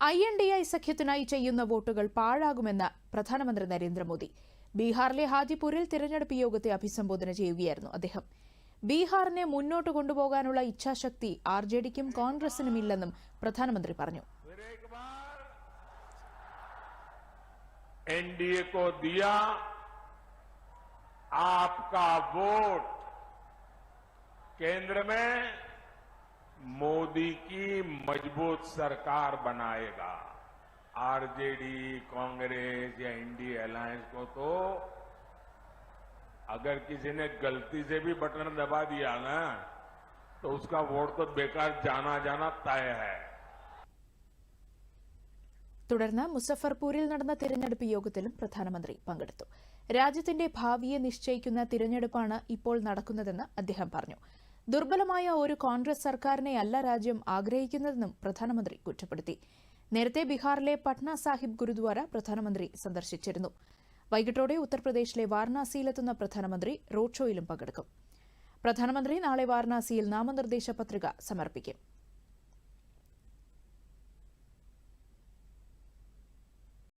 I N D I സഖ്യത്തിനായി ചെയ്യുന്ന വോട്ടുകൾ പാഴാകുമെന്ന് പ്രധാനമന്ത്രി നരേന്ദ്രമോദി ബീഹാറിലെ ഹാജിപൂരിൽ തിരഞ്ഞെടുപ്പ് യോഗത്തെ അഭിസംബോധന ചെയ്യുകയായിരുന്നു അദ്ദേഹം ബീഹാറിനെ മുന്നോട്ട് കൊണ്ടുപോകാനുള്ള ഇച്ഛാശക്തി ആർ ജെ ഡിക്കും കോൺഗ്രസിനും ഇല്ലെന്നും പ്രധാനമന്ത്രി പറഞ്ഞു फिर एक बार एनडीए को दिया आपका वोट केंद्र में मोदी की मजबूत सरकार बनाएगा आरजेडी कांग्रेस या इंडिया अलायंस को तो अगर किसी ने गलती से भी बटन दबा दिया ना तो उसका वोट तो बेकार जाना जाना तय है തുടർന്ന് മുസഫർപൂരിൽ നടന്ന തിരഞ്ഞെടുപ്പ് യോഗത്തിലും പ്രധാനമന്ത്രി പങ്കെടുത്തു രാജ്യത്തിന്റെ ഭാവിയെ നിശ്ചയിക്കുന്ന തിരഞ്ഞെടുപ്പാണ് ഇപ്പോൾ നടക്കുന്നതെന്ന് അദ്ദേഹം പറഞ്ഞു ദുർബലമായ ഒരു കോൺഗ്രസ് സർക്കാരിനെയല്ല രാജ്യം ആഗ്രഹിക്കുന്നതെന്നും പ്രധാനമന്ത്രി കുറ്റപ്പെടുത്തി. നേരത്തെ ബീഹാറിലെ പട്ന സാഹിബ് ഗുരുദ്വാര പ്രധാനമന്ത്രി സന്ദർശിച്ചിരുന്നു. വൈകിട്ടോടെ ഉത്തർപ്രദേശിലെ വാരണാസിയിലെത്തുന്ന പ്രധാനമന്ത്രി റോഡ് ഷോയിലും പങ്കെടുക്കും. പ്രധാനമന്ത്രി നാളെ വാരണാസിയിൽ നാമനിർദ്ദേശ പത്രിക സമർപ്പിക്കും.